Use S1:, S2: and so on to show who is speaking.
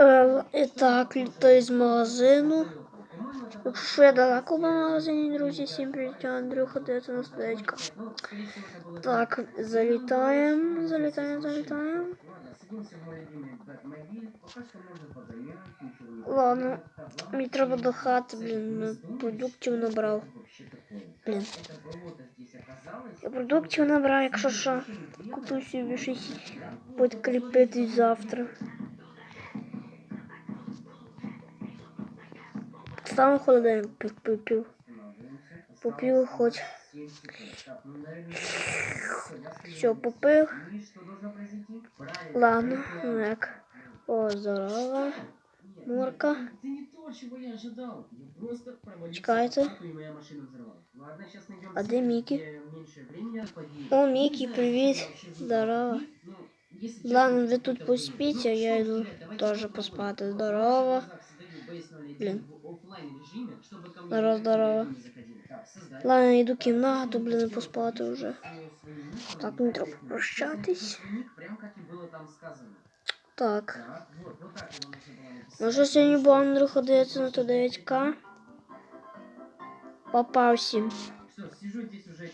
S1: Е, і так, літаю з магазину. Якщо далеко в магазині, друзі, всім привіт, Андрюха, 19 Так, залітаємо, залітаємо, залітаємо. Ладно, мені треба до хати, блін, продуктів набрав. Блін. Я продуктів набрав, якщо що, куплю собі щось підкріпити завтра. Ставимо холодильник пив. Попив хоч. Все, попив. Ладно, ну. О, здорово. Морка. Чекайте. А де Мікі? О, Мікі, привіт. Здорово. Ладно, ви тут поспите, а я йду теж поспати. Здорово. Блин.
S2: в оффлайн режиме, чтобы ко мне
S1: Здорово,
S2: никто
S1: здорово.
S2: не заходил. Так, создать.
S1: Ладно, йду в кімнату, блін, поспати вже.
S2: Свой- свой ник,
S1: Так,
S2: свой
S1: не треба
S2: ник,
S1: прощатись.
S2: свой ник, Прям как и было там сказано.
S1: Так.
S2: Так, вот, вот так его нужно было написать.
S1: Ну що сьогодні був Андрюха 19 9К. Попав всім.
S2: Что, сижу здесь уже